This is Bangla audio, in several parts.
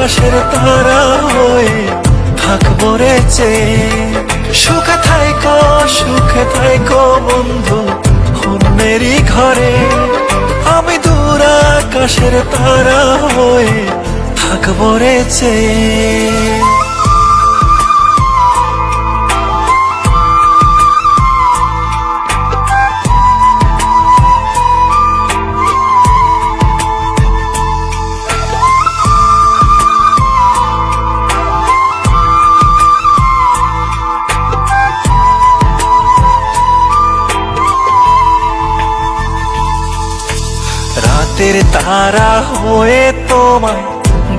আকাশের তারা হয়ে থাকব রে সুখে থাইকো সুখে থাইকো বন্ধু অন্যেরই ঘরে। আমি দূর আকাশের তারা হয়ে থাকব রে চেয়ে রাতের তারা হয়ে তোমায়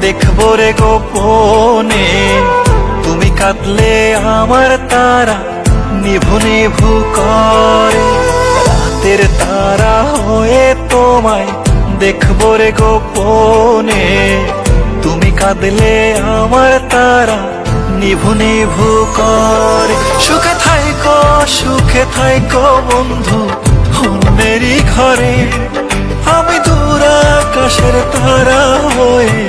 দেখব রে গোপনে তুমি কাঁদলে আমার তারা নিভু নিভু করে রাতের তারা হয়ে তোমায় দেখব রে গোপনে তুমি কাঁদলে আমার তারা নিভু নিভু করে সুখে থাইকো সুখে থাইকো বন্ধু অন্যেরই ঘরে আমি আকাশের তারা হয়ে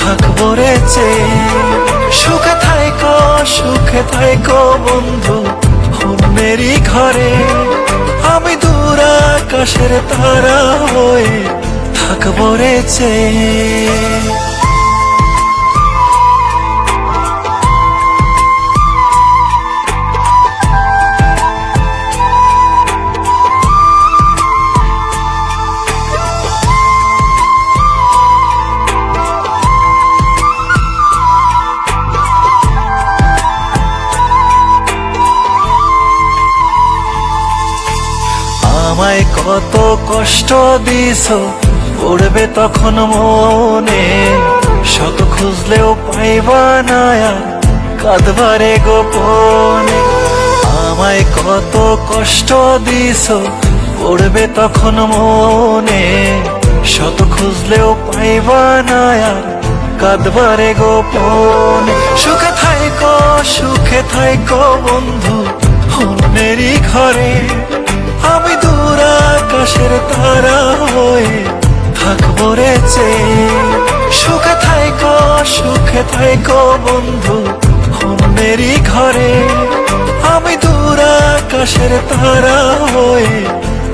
থাকব রে সুখে থাইকো সুখে থাইকো বন্ধু অন্যেরই ঘরে। আমি দূর আকাশের তারা হয়ে থাকব রে আমায় কত কষ্ট দিস পড়বে তখন মনে। শত খুঁজলেও পাইবা না কাঁদবারে গোপনে। আমায় কত কষ্ট দিস পড়বে তখন মনে। শত খুঁজলেও পাইবা না কাঁদবারে গোপনে। সুখে থাইকো সুখে থাইকো বন্ধু অন্যেরই ঘরে। আমি দূর আকাশের তারা হয়ে থাকব রে সুখে থাইকো সুখে থাইকো বন্ধু, অন্যেরই ঘরে। আমি দূর আকাশের তারা হয়ে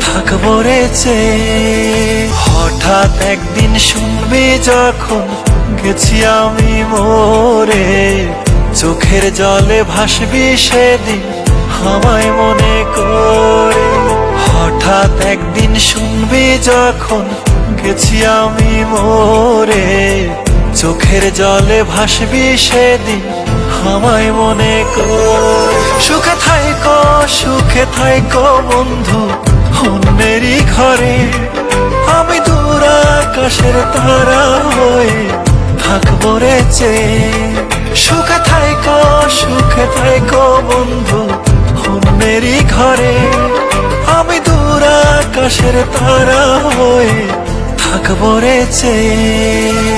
থাকব রে হঠাৎ একদিন শুনবি যখন গেছি আমি মোরে, চোখের জলে ভাসবি সেদিন আমায় মনে করে। হঠাৎ একদিন শুনবি যখন গেছি আমি মোরে। চোখের জলে ভাসবি সেদিন আমায় মনে কর। সুখে থাইকো সুখে থাইকো বন্ধু, অন্যেরই ঘরে। আমি দূর আকাশের তারা হয়ে থাকব রে চেয়ে। সুখে থাইকো সুখে থাইকো বন্ধু, অন্যেরই ঘরে। আকাশের তারা হয়ে থাকব রে চেয়ে।